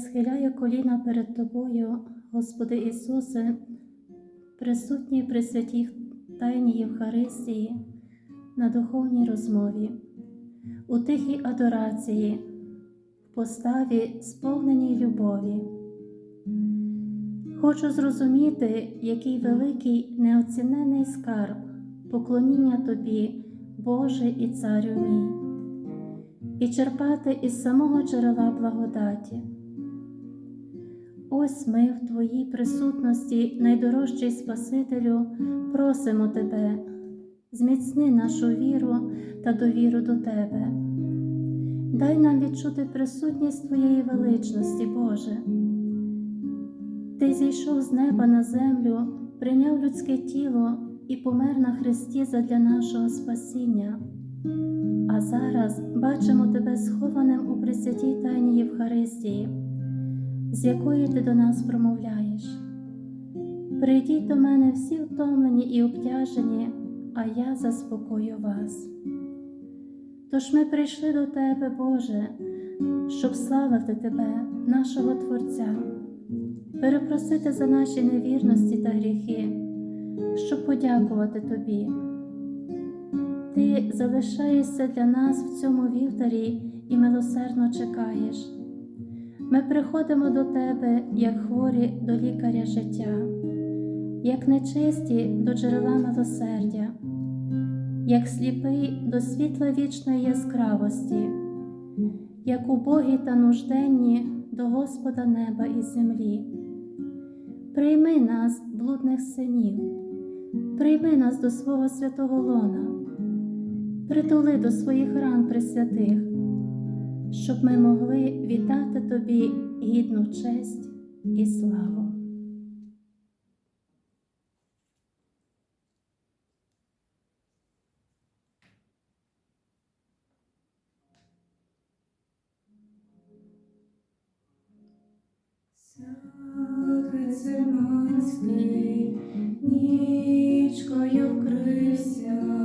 схиляю коліна перед Тобою, Господи Ісусе, присутній при святій Тайній Євхаристії, на духовній розмові, у тихій адорації, в поставі сповненій любові. Хочу зрозуміти, який великий неоцінений скарб поклоніння Тобі, Боже і Царю мій, і черпати із самого джерела благодаті. Ось ми в Твоїй присутності, найдорожчий Спасителю, просимо Тебе, зміцни нашу віру та довіру до Тебе. Дай нам відчути присутність Твоєї величності, Боже. Ти зійшов з неба на землю, прийняв людське тіло і помер на Христі задля нашого спасіння. А зараз бачимо Тебе схованим у Пресвятій Тайні Євхаристії, з якої ти до нас промовляєш. Прийдіть до мене всі втомлені і обтяжені, а я заспокою вас. Тож ми прийшли до Тебе, Боже, щоб славити Тебе, нашого Творця, перепросити за наші невірності та гріхи, щоб подякувати Тобі. Ти залишаєшся для нас в цьому вівтарі і милосердно чекаєш. Ми приходимо до Тебе, як хворі до лікаря життя, як нечисті до джерела милосердя, як сліпий до світла вічної яскравості, як убогі та нужденні до Господа неба і землі. Прийми нас, блудних синів, прийми нас до свого святого лона, притули до своїх ран присвятих, щоб ми могли віддати Тобі гідну честь і славу. Гециманський нічкою вкрився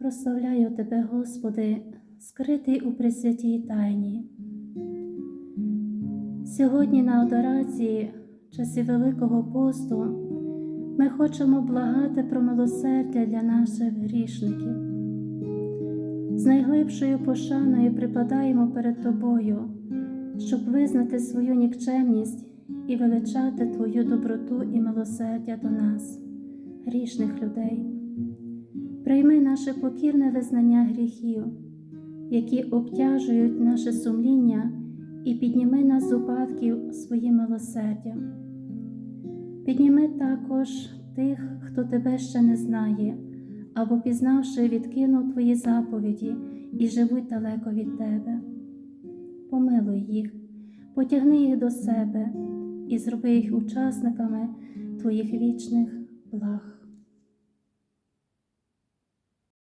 Прославляю Тебе, Господи, скритий у Пресвятій Тайні. Сьогодні на адорації, в часі Великого посту, ми хочемо благати про милосердя для наших грішників. З найглибшою пошаною припадаємо перед Тобою, щоб визнати свою нікчемність і величати Твою доброту і милосердя до нас, грішних людей. Прийми наше покірне визнання гріхів, які обтяжують наше сумління, і підніми нас з упадків своїм милосердям. Підніми також тих, хто тебе ще не знає, або, пізнавши, відкинув твої заповіді і живуть далеко від тебе. Помилуй їх, потягни їх до себе і зроби їх учасниками твоїх вічних благ.